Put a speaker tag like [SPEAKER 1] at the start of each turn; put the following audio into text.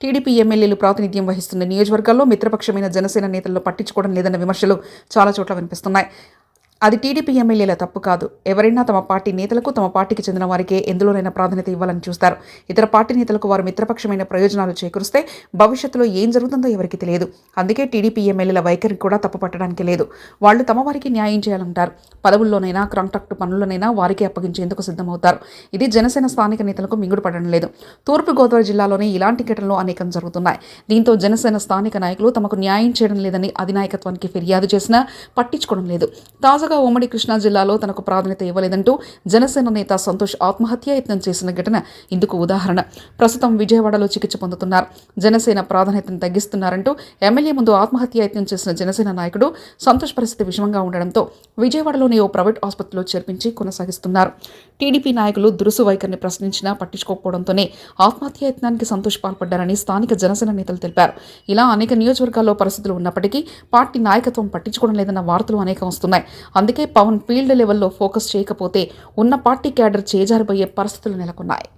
[SPEAKER 1] TDP ఎమ్మెల్యేలు ప్రాతినిధ్యం వహిస్తున్న నియోజకవర్గాల్లో మిత్రపక్షమైన జనసేన నేతల్లో పట్టించుకోవడం లేదన్న విమర్శలు చాలా చోట్ల వినిపిస్తున్నాయి. అది టీడీపీ ఎమ్మెల్యేల తప్పు కాదు. ఎవరైనా తమ పార్టీ నేతలకు తమ పార్టీకి చెందిన వారికే ఎందులోనైనా ప్రాధాన్యత ఇవ్వాలని చూస్తారు. ఇతర పార్టీ నేతలకు వారు మిత్రపక్షమైన ప్రయోజనాలు చేకూరిస్తే భవిష్యత్తులో ఏం జరుగుతుందో ఎవరికి తెలియదు. అందుకే టీడీపీ ఎమ్మెల్యేల వైఖరి కూడా తప్పు పట్టడానికి లేదు. వాళ్ళు తమ వారికి న్యాయం చేయాలంటారు. పదవుల్లోనైనా కాంట్రాక్టు పనుల్లోనైనా వారికి అప్పగించేందుకు సిద్ధమవుతారు. ఇది జనసేన స్థానిక నేతలకు మింగుడు పడడం లేదు. తూర్పుగోదావరి జిల్లాలోనే ఇలాంటి ఘటనలు అనేకం జరుగుతున్నాయి. దీంతో జనసేన స్థానిక నాయకులు తమకు న్యాయం చేయడం లేదని అధినాయకత్వానికి ఫిర్యాదు చేసినా పట్టించుకోవడం లేదు. తాజా తాజాగా ఉమ్మడి కృష్ణా జిల్లాలో తనకు ప్రాధాన్యత ఇవ్వలేదంటూ జనసేన నేత సంతోష్ ఆత్మహత్య యత్నం చేసిన ఘటన ఇందుకు ఉదాహరణ. ప్రస్తుతం విజయవాడలో చికిత్స పొందుతున్నారు. జనసేన ప్రాధాన్యతను తగ్గిస్తున్నారంటూ ఎమ్మెల్యే ముందు ఆత్మహత్య యత్నం చేసిన జనసేన నాయకుడు సంతోష్ పరిస్థితి విషమంగా ఉండడంతో విజయవాడలోని ఓ ప్రైవేట్ ఆసుపత్రిలో చేర్పించి కొనసాగిస్తున్నారు. టీడీపీ నాయకులు దురుసు వైఖరిని ప్రశ్నించినా పట్టించుకోకపోవడంతోనే ఆత్మహత్య యత్నానికి సంతోష్ పాల్పడ్డారని స్థానిక జనసేన నేతలు తెలిపారు. ఇలా అనేక నియోజకవర్గాల్లో పరిస్థితులు ఉన్నప్పటికీ పార్టీ నాయకత్వం పట్టించుకోవడం లేదన్న వార్తలు అనేక వస్తున్నాయి. అందుకే పవన్ ఫీల్డ్ లెవెల్లో ఫోకస్ చేయకపోతే ఉన్న పార్టీ క్యాడర్ చేజారిపోయే పరిస్థితులు నెలకొన్నాయి.